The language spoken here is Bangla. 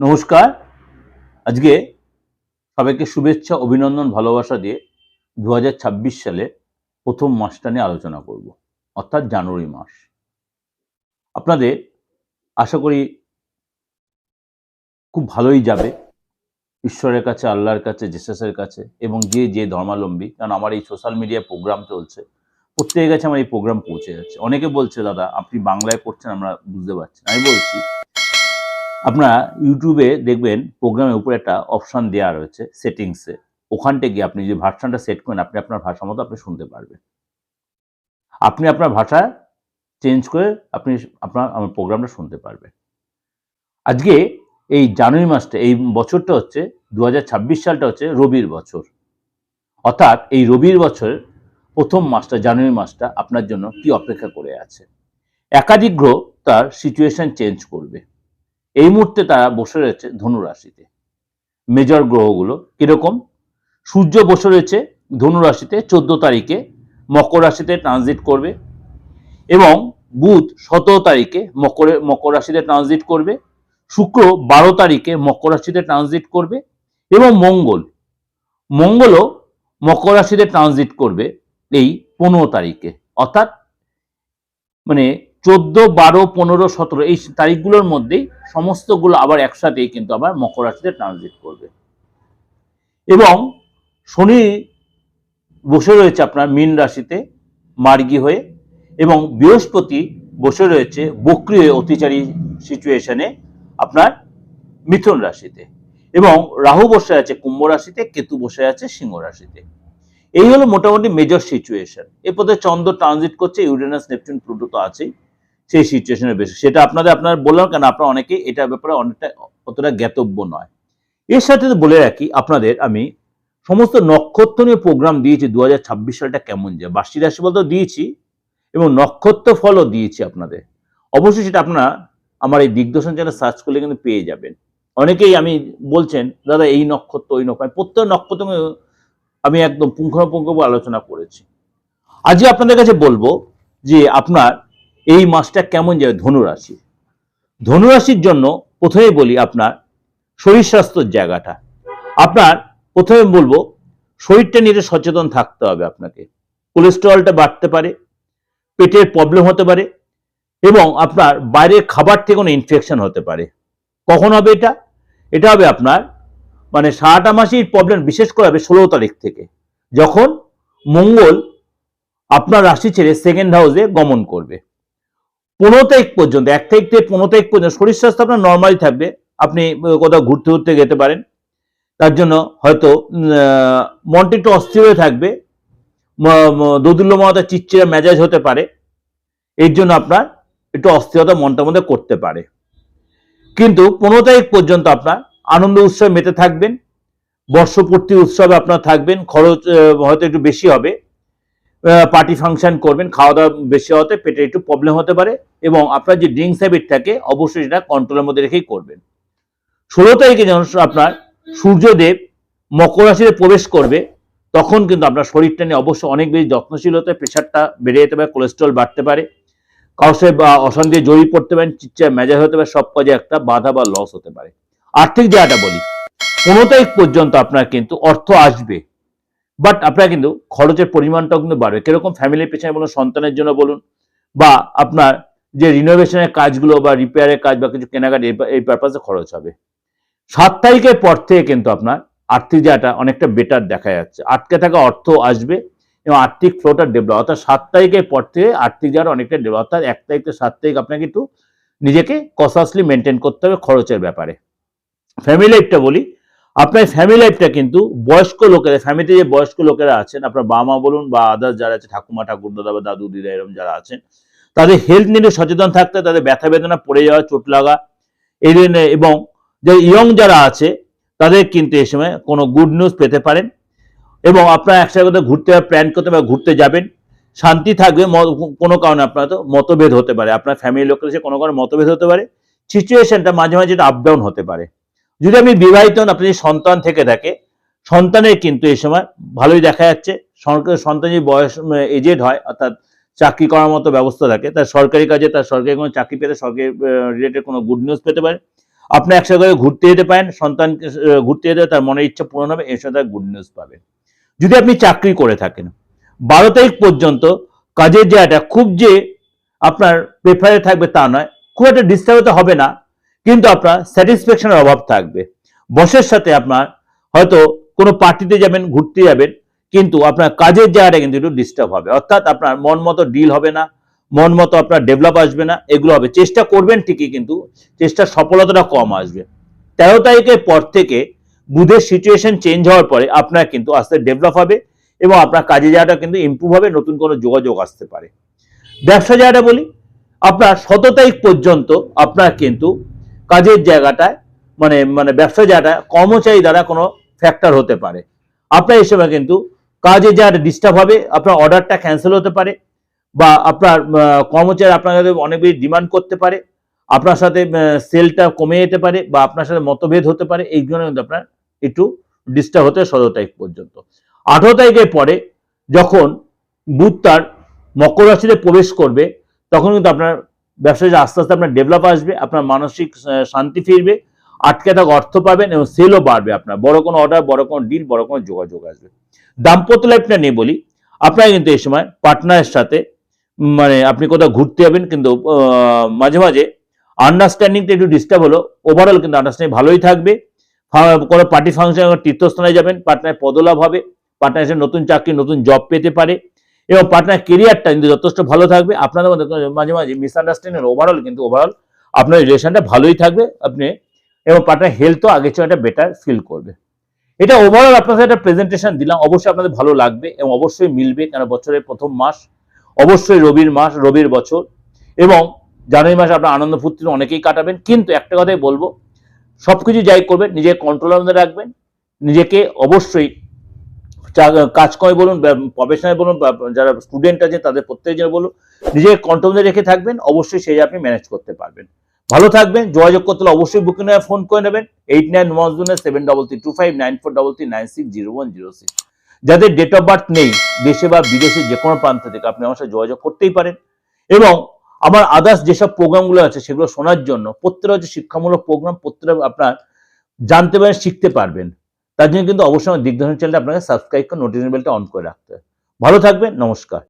নমস্কার। আজকে সবাইকে শুভেচ্ছা, অভিনন্দন, ভালোবাসা দিয়ে দু হাজার ছাব্বিশ সালে প্রথম মাসটা নিয়ে আলোচনা করব, অর্থাৎ জানুয়ারি মাস। আপনাদের আশা করি খুব ভালোই যাবে। ঈশ্বরের কাছে, আল্লাহর কাছে, জেসাসের কাছে এবং যে যে ধর্মাবলম্বী, কারণ আমার এই সোশ্যাল মিডিয়ায় প্রোগ্রাম চলছে, প্রত্যেকের কাছে আমার এই প্রোগ্রাম পৌঁছে যাচ্ছে। অনেকে বলছে, দাদা, আপনি বাংলায় করছেন আমরা বুঝতে পারছি। আমি বলছি আপনারা ইউটিউবে দেখবেন প্রোগ্রামের উপরে একটা অপশান দেওয়া রয়েছে সেটিংসে ওখানটা গিয়ে আপনি যে ভার্সানটা সেট করেন, আপনি আপনার ভাষা মতো আপনি শুনতে পারবেন। আপনি আপনার ভাষা চেঞ্জ করে আপনি আপনার আমার প্রোগ্রামটা শুনতে পারবেন। আজকে এই জানুয়ারি মাসটা, এই বছরটা হচ্ছে দু হাজার ছাব্বিশ সালটা হচ্ছে রবির বছর। অর্থাৎ এই রবির বছরের প্রথম মাসটা, জানুয়ারি মাসটা আপনার জন্য কি অপেক্ষা করে আছে? একাধিক গ্রহ তার সিচুয়েশন চেঞ্জ করবে। এই মুহূর্তে তারা বসে রয়েছে ধনুরাশিতে মেজর গ্রহগুলো কীরকম? সূর্য বসে রয়েছে ধনু রাশিতে, চোদ্দ তারিখে মকর রাশিতে ট্রানজিট করবে এবং বুধ সতেরো তারিখে মকরে, মকর রাশিতে ট্রানজিট করবে, শুক্র বারো তারিখে মকর রাশিতে ট্রানজিট করবে এবং মঙ্গল, মঙ্গলও মকর রাশিতে ট্রানজিট করবে এই পনেরো তারিখে। অর্থাৎ মানে চোদ্দ, বারো, পনেরো, সতেরো, এই তারিখগুলোর মধ্যেই সমস্তগুলো আবার একসাথেই কিন্তু আবার মকর রাশিতে ট্রানজিট করবে। এবং শনি বসে রয়েছে আপনার মীন রাশিতে মার্গী হয়ে এবং বৃহস্পতি বসে রয়েছে বক্রি হয়ে অতিচারী সিচুয়েশনে আপনার মিথুন রাশিতে এবং রাহু বসে আছে কুম্ভ রাশিতে, কেতু বসে আছে সিংহ রাশিতে। এই হলো মোটামুটি মেজর সিচুয়েশন এরপরে চন্দ্র ট্রানজিট করছে, ইউরেনাস, নেপচুন, প্লুটো তো আছেই। সেই সিচুয়েশনের বেশি। সেটা আপনাদের, আপনারা বললাম কেন? আপনারা অনেকেই এটার ব্যাপারে অনেকটা, অতটা জ্ঞাতব্য নয়। এর সাথে বলে রাখি, আপনাদের আমি সমস্ত নক্ষত্র নিয়ে প্রোগ্রাম দিয়েছি দু হাজার ছাব্বিশ সালটা কেমন যায় বার্ষিক রাশি বলতে দিয়েছি এবং নক্ষত্র ফলও দিয়েছি আপনাদের। অবশ্যই সেটা আপনারা আমার এই দিগদর্শন চ্যানেল সার্চ করলে কিন্তু পেয়ে যাবেন। অনেকেই আমি বলছেন, দাদা, এই নক্ষত্র, ওই নক্ষত্র। প্রত্যেক নক্ষত্র আমি একদম পুঙ্খানুপুঙ্খ আলোচনা করেছি। আজকে আপনাদের কাছে বলব যে আপনার এই মাসটা কেমন যাবে ধনুরাশি? ধনুরাশির জন্য প্রথমে বলি আপনার শরীর স্বাস্থ্যর জায়গাটা। আপনার প্রথমে বলব, শরীরটা নিয়ে সচেতন থাকতে হবে আপনাকে। কোলেস্টেরলটা বাড়তে পারে, পেটের প্রবলেম হতে পারে এবং আপনার বাইরের খাবার থেকে কোনো ইনফেকশন হতে পারে। কখন হবে এটা? এটা হবে আপনার মানে সারাটা মাসেই প্রবলেম বিশেষ করে হবে ষোলো তারিখ থেকে, যখন মঙ্গল আপনার রাশি ছেড়ে সেকেন্ড হাউসে গমন করবে। পনেরো তারিখ পর্যন্ত, এক তারিখ থেকে পনেরো তারিখ পর্যন্ত শরীর স্বাস্থ্য আপনার নর্মালি থাকবে, আপনি কোথাও ঘুরতে ঘুরতে যেতে পারেন। তার জন্য হয়তো মনটা একটু অস্থির হয়ে থাকবে। দোদুল্যমতা চিচ্চিরা মেজাজ হতে পারে। এর জন্য আপনার একটু অস্থিরতা মনটার মধ্যে করতে পারে। কিন্তু পনেরো তারিখ পর্যন্ত আপনার আনন্দ উৎসবে মেতে থাকবেন, বর্ষপূর্তি উৎসবে আপনার থাকবেন, খরচ হয়তো একটু বেশি হবে। পার্টি ফাংশন করবেন, খাওয়া দাওয়া বেশি হতে পেটে একটু প্রবলেম হতে পারে। এবং আপনার যে ড্রিঙ্কস হ্যাবিট থাকে, অবশ্যই সেটা কন্ট্রোলের মধ্যে রেখেই করবেন। ষোলো তারিখে যখন আপনার সূর্যদেব মকর রাশিতে প্রবেশ করবে, তখন কিন্তু আপনার শরীরটা নিয়ে অবশ্যই অনেক বেশি যত্নশীল হতে প্রেশারটা বেড়ে যেতে পারে কোলেস্ট্রল বাড়তে পারে। সাথে বা অশান্তি জড়িয়ে পড়তে পারেন চিচ্চা মেজাজ হতে পারে, সব কাজে একটা বাধা বা লস হতে পারে। আর্থিক জায়গাটা বলি, পনেরো তারিখ পর্যন্ত আপনার কিন্তু অর্থ আসবে বাট আপনার কিন্তু খরচের পরিমাণটাও কিন্তু বাড়বে। কীরকম ফ্যামিলির পেছনে বলুন, সন্তানের জন্য বলুন, বা আপনার যে রিনোভেশনের কাজগুলো বা রিপেয়ারের কাজ বা কিছু কেনাকাটি, এই- পারপাসে খরচ হবে। সাত তারিখের পর থেকে কিন্তু আপনার আর্থিক জায়গাটা অনেকটা বেটার দেখা যাচ্ছে। আটকে থাকা অর্থ আসবে এবং আর্থিক ফ্লোটা ডেভেলপ অর্থাৎ সাত তারিখের পর থেকে আর্থিক জায়গাটা অনেকটা ডেভেলপ অর্থাৎ এক তারিখ থেকে সাত তারিখ আপনাকে একটু নিজেকে কসাসলি মেনটেন করতে হবে খরচের ব্যাপারে। ফ্যামিলি লাইফটা বলি, আপনার ফ্যামিলি লাইফটা কিন্তু বয়স্ক লোকেরা ফ্যামিলিতে যে বয়স্ক লোকেরা আছেন, আপনার বাবা মা বলুন বা আদার্স যারা আছে, ঠাকুমা ঠাকুর দাদা বা দাদু, দিদা এরকম যারা আছেন তাদের হেলথ নিয়ে সচেতন থাকতে, তাদের ব্যথা বেদনা, পড়ে যাওয়া, চোট লাগা, এই এবং যে ইয়ং যারা আছে, তাদের কিন্তু এই সময় কোনো গুড নিউজ পেতে পারেন। এবং আপনারা একসাথে কোথাও ঘুরতে প্ল্যান করতে বা ঘুরতে যাবেন, শান্তি থাকবে কোনো কারণে আপনার তো মতভেদ হতে পারে। আপনার ফ্যামিলির লোকের সাথে কোনো কারণে মতভেদ হতে পারে। সিচুয়েশনটা মাঝে মাঝে আপ ডাউন হতে পারে। যদি আপনি বিবাহিত হন, আপনি যদি সন্তান থেকে থাকে, সন্তানের কিন্তু এই সময় ভালোই দেখা যাচ্ছে। সন্তান যদি বয়স এজেড হয়, অর্থাৎ চাকরি করার মতো ব্যবস্থা থাকে। তার সরকারি কাজে তার সরকারি কোনো চাকরি পেতে সরকারি রিলেটেড কোনো গুড নিউজ পেতে পারে। আপনি একসাথে করে ঘুরতে যেতে পারেন, সন্তানকে ঘুরতে যেতে তার মনের ইচ্ছা পূরণ হবে, এর সাথে গুড নিউজ পাবেন। যদি আপনি চাকরি করে থাকেন, বারো তারিখ পর্যন্ত কাজের জায়গাটা খুব যে আপনার প্রেফারে থাকবে তা নয়, খুব একটা ডিস্টার্ব হতে হবে না, কিন্তু আপনার স্যাটিসফ্যাকশনের অভাব থাকবে। বসের সাথে আপনার হয়তো কোনো পার্টিতে যাবেন, ঘুরতে যাবেন কিন্তু আপনার কাজের জায়গাটা কিন্তু একটু ডিস্টার্ব হবে। অর্থাৎ আপনার মন মতো ডিল হবে না, মন মতো আপনার ডেভেলপ আসবে না, এগুলো হবে। চেষ্টা করবেন ঠিকই কিন্তু চেষ্টার সফলতাটা কম আসবে। তেরো তারিখের পর থেকে বুধের সিচুয়েশন চেঞ্জ হওয়ার পরে আপনার কিন্তু আস্তে ডেভেলপ হবে এবং আপনার কাজে যাওয়াটা কিন্তু ইম্প্রুভ হবে, নতুন কোনো যোগাযোগ আসতে পারে। ব্যবসা জায়গাটা বলি, আপনার শত তারিখ পর্যন্ত আপনার কিন্তু কাজের জায়গাটায় মানে মানে ব্যবসা জায়গাটা কর্মচারী দ্বারা কোনো ফ্যাক্টর হতে পারে। আপনার এই সময় কিন্তু কাজে জায়গাটা ডিস্টার্ব হবে, আপনার অর্ডারটা ক্যান্সেল হতে পারে বা আপনার কর্মচারী আপনার কাছে অনেক বেশি ডিমান্ড করতে পারে, আপনার সাথে সেলটা কমে যেতে পারে বা আপনার সাথে মতভেদ হতে পারে, এই জন্য কিন্তু আপনার একটু ডিস্টার্ব হতে সতেরো তারিখ পর্যন্ত। আঠেরো তারিখের পরে যখন বুধ তার মকর রাশিতে প্রবেশ করবে, তখন কিন্তু আপনার ব্যবসায় আস্তে আস্তে আপনার ডেভেলপ আসবে, আপনার মানসিক শান্তি ফিরবে আটকে থাকা অর্থ পাবেন এবং সেলও বাড়বে আপনার। বড় কোনো অর্ডার বড় কোনো ডিল বড় কোনো যোগাযোগ আসবে। দাম্পত্য লাইফটা নিয়ে বলি, আপনারা কিন্তু এই সময় পার্টনারের সাথে মানে আপনি কোথাও ঘুরতে যাবেন কিন্তু মাঝে মাঝে আন্ডারস্ট্যান্ডিংটা একটু ডিস্টার্ব হলো। ওভারঅল কিন্তু আন্ডারস্ট্যান্ডিং ভালোই থাকবে। কোনো পার্টি ফাংশন তীর্থস্থানে যাবেন পার্টনার পদলাভ হবে পার্টনার নতুন চাকরি, নতুন জব পেতে পারে এবং পার্টনার কেরিয়ারটা কিন্তু যথেষ্ট ভালো থাকবে। আপনাদের মধ্যে মাঝে মাঝে মিসআন্ডারস্ট্যান্ডিং ওভারঅল কিন্তু ওভারঅল আপনার রিলেশনটা ভালোই থাকবে। আপনি এবং পার্টনার হেলথও আগের চেয়ে একটা বেটার ফিল করবে। এটা ওভারঅল আপনাদের একটা প্রেজেন্টেশন দিলাম। অবশ্যই আপনাদের ভালো লাগবে এবং অবশ্যই মিলবে কেন বছরের প্রথম মাস, অবশ্যই রবির মাস, রবির বছর এবং জানুয়ারি মাসে আপনার আনন্দ ফুর্তিতে অনেকেই কাটাবেন। কিন্তু একটা কথাই বলব, সবকিছু যাই করবেন, নিজের কন্ট্রোলের মধ্যে রাখবেন। নিজেকে অবশ্যই কাজকর্মে বলুন প্রফেশনাল বলুন যারা স্টুডেন্ট আছে তাদের প্রত্যেকের জন্য বলুন, নিজের কন্ট্রোল রেখে থাকবেন। অবশ্যই সেই আপনি ম্যানেজ করতে পারবেন। ভালো থাকবেন, যোগাযোগ করতে হলে অবশ্যই বুকিং ফোন করে নেবেন eight nine one seven double three two five nine four double three nine six zero one zero six যাদের ডেট অফ বার্থ নেই, দেশে বা বিদেশে যে কোনো প্রান্ত থেকে আপনি আমার সাথে যোগাযোগ করতেই পারেন। এবং আমার আদার্স যেসব প্রোগ্রামগুলো আছে, সেগুলো শোনার জন্য প্রত্যেকটা হচ্ছে শিক্ষামূলক প্রোগ্রাম প্রত্যেকটা আপনার জানতে পারেন, শিখতে পারবেন। তার জন্য কিন্তু অবশ্যই আমার দিগদর্শন চ্যানেলটা আপনাকে সাবস্ক্রাইব করে নোটিফিকেশন বেলটা অন করে রাখতে হবে ভালো থাকবেন, নমস্কার।